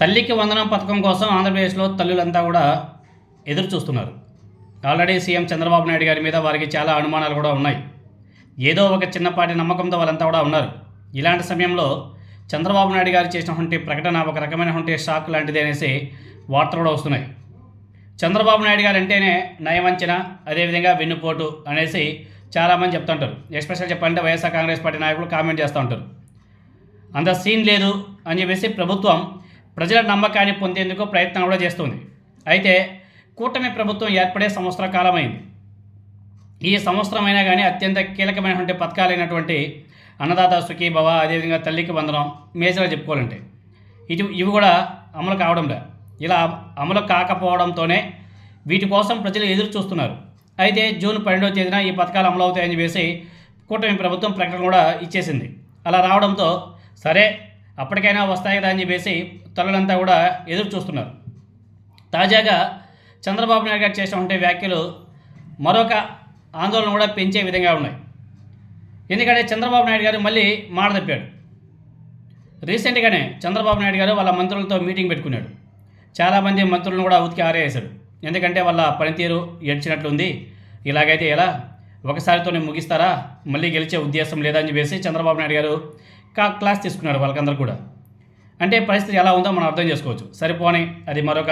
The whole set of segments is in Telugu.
తల్లికి వందనం పథకం కోసం ఆంధ్రప్రదేశ్లో తల్లులంతా కూడా ఎదురు చూస్తున్నారు. ఆల్రెడీ సీఎం చంద్రబాబు నాయుడు గారి మీద వారికి చాలా అనుమానాలు కూడా ఉన్నాయి. ఏదో ఒక చిన్నపాటి నమ్మకంతో వాళ్ళంతా కూడా ఉన్నారు. ఇలాంటి సమయంలో చంద్రబాబు నాయుడు గారు చేసినటువంటి ప్రకటన ఒక రకమైనటువంటి షాక్ లాంటిది అనేసి వార్తలు కూడా వస్తున్నాయి. చంద్రబాబు నాయుడు గారు అంటేనే నయవంచన అదేవిధంగా వెన్నుపోటు అనేసి చాలామంది చెప్తుంటారు ఎస్పెషల్ చెప్పాలంటే వైఎస్ఆర్ కాంగ్రెస్ పార్టీ నాయకులు కామెంట్ చేస్తూ ఉంటారు. అంత సీన్ లేదు అని చెప్పేసి ప్రభుత్వం ప్రజల నమ్మకాన్ని పొందేందుకు ప్రయత్నం కూడా చేస్తుంది. అయితే కూటమి ప్రభుత్వం ఏర్పడే సంవత్సర కాలమైంది. ఈ సంవత్సరం అయినా కానీ అత్యంత కీలకమైనటువంటి పథకాలైనటువంటి అన్నదాత సుఖీ భవ అదేవిధంగా తల్లికి బంధనం మేజర్గా చెప్పుకోవాలంటే ఇది ఇవి కూడా అమలు కావడంలే ఇలా అమలు కాకపోవడంతోనే వీటి కోసం ప్రజలు ఎదురు చూస్తున్నారు. అయితే జూన్ పన్నెండవ తేదీన ఈ పథకాలు అమలు అవుతాయని చెప్పేసి కూటమి ప్రభుత్వం ప్రకటన కూడా ఇచ్చేసింది. అలా రావడంతో సరే అప్పటికైనా వస్తాయి కదా అని చెప్పేసి తల్లులంతా కూడా ఎదురు చూస్తున్నారు. తాజాగా చంద్రబాబు నాయుడు గారు చేసినటువంటి వ్యాఖ్యలు మరొక ఆందోళన కూడా పెంచే విధంగా ఉన్నాయి. ఎందుకంటే చంద్రబాబు నాయుడు గారు మళ్ళీ మాట తప్పాడు. రీసెంట్గానే చంద్రబాబు నాయుడు గారు వాళ్ళ మంత్రులతో మీటింగ్ పెట్టుకున్నాడు. చాలామంది మంత్రులను కూడా ఉతికి ఆరేసాడు ఎందుకంటే వాళ్ళ పనితీరు ఏడ్చినట్లుంది. ఇలాగైతే ఎలా? ఒకసారితోనే ముగిస్తారా? మళ్ళీ గెలిచే ఉద్దేశం లేదని చెప్పేసి చంద్రబాబు నాయుడు గారు కా క్లాస్ తీసుకున్నాడు వాళ్ళకందరూ కూడా. అంటే పరిస్థితి ఎలా ఉందో మనం అర్థం చేసుకోవచ్చు. సరిపోని అది మరొక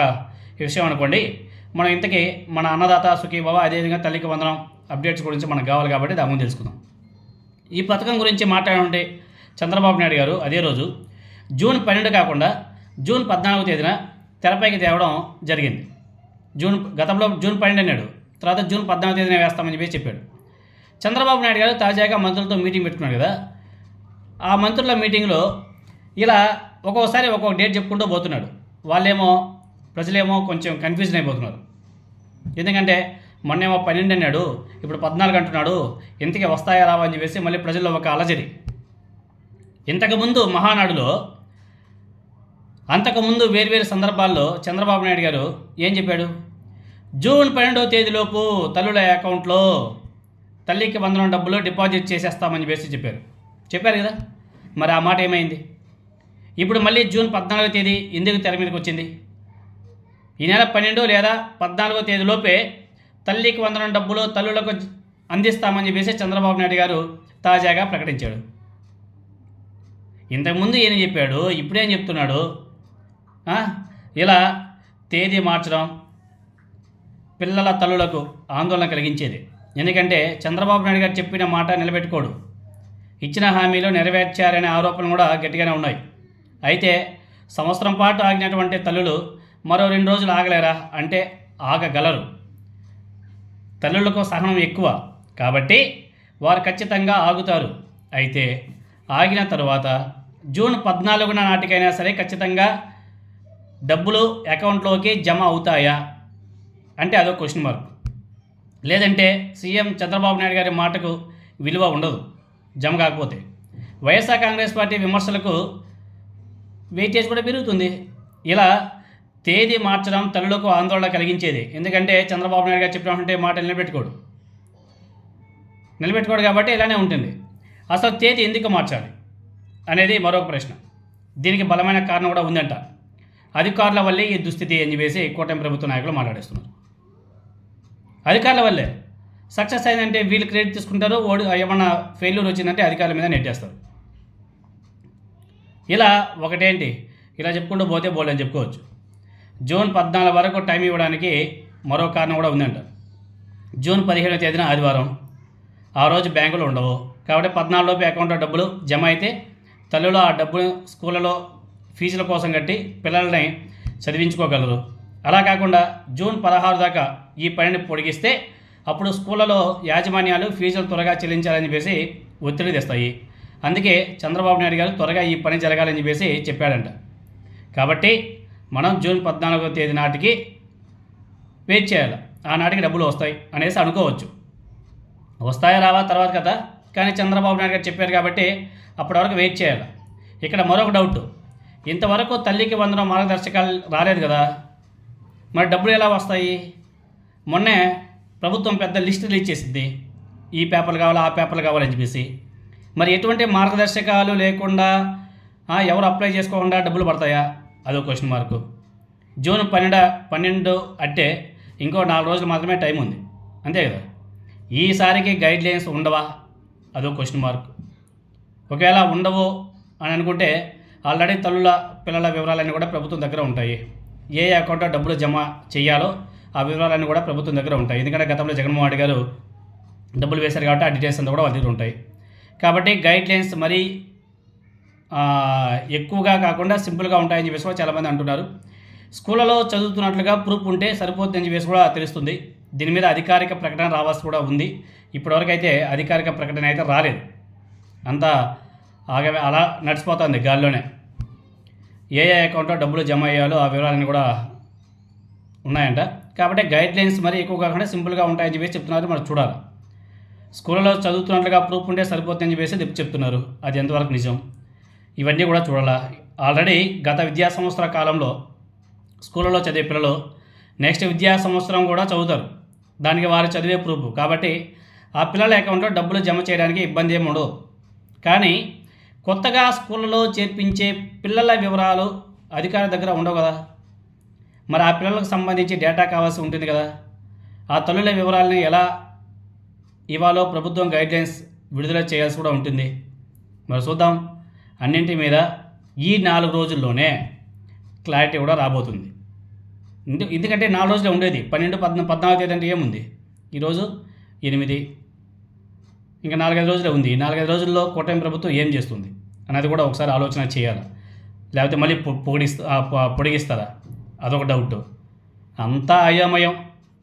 విషయం అనుకోండి. మనం ఇంతకీ మన అన్నదాత సుఖీ బాబా అదేవిధంగా తల్లికి వందనం అప్డేట్స్ గురించి మనకు కావాలి కాబట్టి దాని ముందు తెలుసుకుందాం. ఈ పథకం గురించి మాట్లాడుంటే చంద్రబాబు నాయుడు గారు అదే రోజు జూన్ పన్నెండు కాకుండా జూన్ పద్నాలుగు తేదీన తెరపైకి తేవడం జరిగింది. జూన్ గతంలో జూన్ పన్నెండు అన్నాడు. తర్వాత జూన్ పద్నాలుగు తేదీన వేస్తామని చెప్పి చెప్పాడు. చంద్రబాబు నాయుడు గారు తాజాగా మంత్రులతో మీటింగ్ పెట్టుకున్నాడు కదా. ఆ మంత్రుల మీటింగ్లో ఇలా ఒక్కొక్కసారి ఒక్కొక్క డేట్ చెప్పుకుంటూ పోతున్నాడు. వాళ్ళేమో ప్రజలేమో కొంచెం కన్ఫ్యూజన్ అయిపోతున్నారు. ఎందుకంటే మొన్నేమో పన్నెండు అన్నాడు ఇప్పుడు పద్నాలుగు అంటున్నాడు ఇంతకీ వస్తాయా రావా అని చెప్పేసి మళ్ళీ ప్రజల్లో ఒక అలజడి. ఇంతకుముందు మహానాడులో అంతకుముందు వేర్వేరు సందర్భాల్లో చంద్రబాబు నాయుడు గారు ఏం చెప్పాడు? జూన్ పన్నెండవ తేదీలోపు తల్లుల అకౌంట్లో తల్లికి వందనం డబ్బులు డిపాజిట్ చేసేస్తామని చెప్పేసి చెప్పారు. చెప్పారు కదా? మరి ఆ మాట ఏమైంది? ఇప్పుడు మళ్ళీ జూన్ పద్నాలుగో తేదీ ఎందుకు తెర మీదకి వచ్చింది? ఈ నెల పన్నెండు లేదా పద్నాలుగో తేదీలోపే తల్లికి వందనం డబ్బులు తల్లులకు అందిస్తామని చెప్పేసి చంద్రబాబు నాయుడు గారు తాజాగా ప్రకటించాడు. ఇంతకుముందు ఏం చెప్పాడు? ఇప్పుడేం చెప్తున్నాడు? ఇలా తేదీ మార్చడం పిల్లల తల్లులకు ఆందోళన కలిగించేది. ఎందుకంటే చంద్రబాబు నాయుడు గారు చెప్పిన మాట నిలబెట్టుకోడు. ఇచ్చిన హామీలు నెరవేర్చారనే ఆరోపణలు కూడా గట్టిగానే ఉన్నాయి. అయితే సంవత్సరం పాటు ఆగినటువంటి తల్లులు మరో రెండు రోజులు ఆగలేరా? అంటే ఆగగలరు. తల్లులకు సహనం ఎక్కువ కాబట్టి వారు ఖచ్చితంగా ఆగుతారు. అయితే ఆగిన తరువాత జూన్ పద్నాలుగున నాటికైనా సరే ఖచ్చితంగా డబ్బులు అకౌంట్లోకి జమ అవుతాయా? అంటే అదో క్వశ్చన్ మార్క్. లేదంటే సీఎం చంద్రబాబు నాయుడు గారి మాటకు విలువ ఉండదు జమ కాకపోతే. వైఎస్ఆర్ కాంగ్రెస్ పార్టీ విమర్శలకు వెయిటేజ్ కూడా పెరుగుతుంది. ఇలా తేదీ మార్చడం తల్లులకు ఆందోళన కలిగించేది. ఎందుకంటే చంద్రబాబు నాయుడు గారు చెప్పినటువంటి మాట నిలబెట్టుకోడు. నిలబెట్టుకోడు కాబట్టి ఇలానే ఉంటుంది. అసలు తేదీ ఎందుకు మార్చాలి అనేది మరొక ప్రశ్న. దీనికి బలమైన కారణం కూడా ఉందంట. అధికారుల వల్లే ఈ దుస్థితి అని చెప్పేసి కూటమి ప్రభుత్వ నాయకులు మాట్లాడేస్తున్నారు. అధికారుల వల్లే. సక్సెస్ అయిందంటే వీళ్ళు క్రెడిట్ తీసుకుంటారు ఓడి ఏమన్నా ఫెయిల్యూర్ వచ్చిందంటే అధికారుల మీద నెట్టేస్తారు. ఇలా ఒకటేంటి? ఇలా చెప్పుకుంటూ పోతే బోల్డ్ అని చెప్పుకోవచ్చు. జూన్ పద్నాలుగు వరకు టైం ఇవ్వడానికి మరో కారణం కూడా ఉందంట. జూన్ పదిహేడవ తేదీన ఆదివారం ఆ రోజు బ్యాంకులు ఉండవు. కాబట్టి పద్నాలుగులోపు అకౌంట్లో డబ్బులు జమ అయితే తల్లులు ఆ డబ్బును స్కూళ్ళలో ఫీజుల కోసం కట్టి పిల్లల్ని చదివించుకోగలరు. అలా కాకుండా జూన్ పదహారు దాకా ఈ పనిని పొడిగిస్తే అప్పుడు స్కూళ్ళలో యాజమాన్యాలు ఫీజులు త్వరగా చెల్లించాలని చెప్పేసి ఒత్తిడి తెస్తాయి. అందుకే చంద్రబాబు నాయుడు గారు త్వరగా ఈ పని జరగాలని చెప్పేసి చెప్పాడంట. కాబట్టి మనం జూన్ పద్నాలుగో తేదీ నాటికి వెయిట్ చేయాలి. ఆనాటికి డబ్బులు వస్తాయి అనేసి అనుకోవచ్చు. వస్తాయా రావా తర్వాత కదా కానీ చంద్రబాబు నాయుడు గారు చెప్పారు కాబట్టి అప్పటి వరకు వెయిట్ చేయాలి. ఇక్కడ మరొక డౌట్ ఇంతవరకు తల్లికి వందనం మార్గదర్శకాలు రాలేదు కదా. మరి డబ్బులు ఎలా వస్తాయి? మొన్నే ప్రభుత్వం పెద్ద లిస్ట్ రిలీజ్ చేసింది. ఈ పేపర్లు కావాలి ఆ పేపర్లు కావాలని చెప్పేసి. మరి ఎటువంటి మార్గదర్శకాలు లేకుండా ఎవరు అప్లై చేసుకోకుండా డబ్బులు పడతాయా? అదో క్వశ్చన్ మార్కు జూన్ పన్నెండు పన్నెండు అంటే ఇంకో నాలుగు రోజులు మాత్రమే టైం ఉంది. అంతే కదా? ఈసారికి గైడ్ లైన్స్ ఉండవా? అదో క్వశ్చన్ మార్క్ ఒకవేళ ఉండవు అని అనుకుంటే ఆల్రెడీ తల్లుల పిల్లల వివరాలన్నీ కూడా ప్రభుత్వం దగ్గర ఉంటాయి. ఏ అకౌంట్లో డబ్బులు జమ చేయాలో ఆ వివరాలన్నీ కూడా ప్రభుత్వం దగ్గర ఉంటాయి. ఎందుకంటే గతంలో జగన్మోహన్ రెడ్డి గారు డబ్బులు వేశారు కాబట్టి ఆ డీటెయిల్స్ అంతా కూడా వాళ్ళ దగ్గర ఉంటాయి. కాబట్టి గైడ్ లైన్స్ మరీ ఎక్కువగా కాకుండా సింపుల్గా ఉంటాయని చెప్పేసి కూడా చాలామంది అంటున్నారు. స్కూళ్ళలో చదువుతున్నట్లుగా ప్రూఫ్ ఉంటే సరిపోతుందని చెప్పేసి కూడా తెలుస్తుంది. దీని మీద అధికారిక ప్రకటన రావాల్సి కూడా ఉంది. ఇప్పటివరకు అయితే అధికారిక ప్రకటన అయితే రాలేదు. అంతా ఆగ అలా నడిచిపోతుంది గాల్లోనే. ఏ ఏ అకౌంట్లో డబ్బులు జమ అయ్యాలో ఆ వివరాలన్నీ కూడా ఉన్నాయంట. కాబట్టి గైడ్ లైన్స్ మరి ఎక్కువ కాకుండా సింపుల్గా ఉంటాయని చెప్పేసి చెప్తున్నారు. మనం చూడాలి. స్కూళ్ళలో చదువుతున్నట్లుగా ప్రూఫ్ ఉంటే సరిపోతుందని చెప్పేసి చెప్- చెప్తున్నారు. అది ఎంతవరకు నిజం? ఇవన్నీ కూడా చూడాలా. ఆల్రెడీ గత విద్యా సంవత్సర కాలంలో స్కూళ్ళలో చదివే పిల్లలు నెక్స్ట్ విద్యా సంవత్సరం కూడా చదువుతారు. దానికి వారు చదివే ప్రూఫ్. కాబట్టి ఆ పిల్లల అకౌంట్లో డబ్బులు జమ చేయడానికి ఇబ్బంది ఏమి ఉండదు. కానీ కొత్తగా స్కూళ్ళలో చేర్పించే పిల్లల వివరాలు అధికారి దగ్గర ఉండవు కదా? మరి ఆ పిల్లలకు సంబంధించి డేటా కావాల్సి ఉంటుంది కదా? ఆ తల్లుల వివరాలని ఎలా ఇవాళ ప్రభుత్వం గైడ్లైన్స్ విడుదల చేయాల్సి కూడా ఉంటుంది. మరి చూద్దాం. అన్నింటి మీద ఈ నాలుగు రోజుల్లోనే క్లారిటీ కూడా రాబోతుంది. ఎందుకంటే నాలుగు రోజులే ఉండేది. పన్నెండు పద్నా పద్నాలుగు తేదీ అంటే ఏముంది? ఈరోజు ఎనిమిది. ఇంకా నాలుగైదు రోజులే ఉంది. నాలుగైదు రోజుల్లో కూటమి ప్రభుత్వం ఏం చేస్తుంది? అనేది కూడా ఒకసారి ఆలోచన చేయాలి? లేకపోతే మళ్ళీ పొ- పొడిస్తా పొడిగిస్తారా? అదొక డౌట్ అంతా అయోమయం.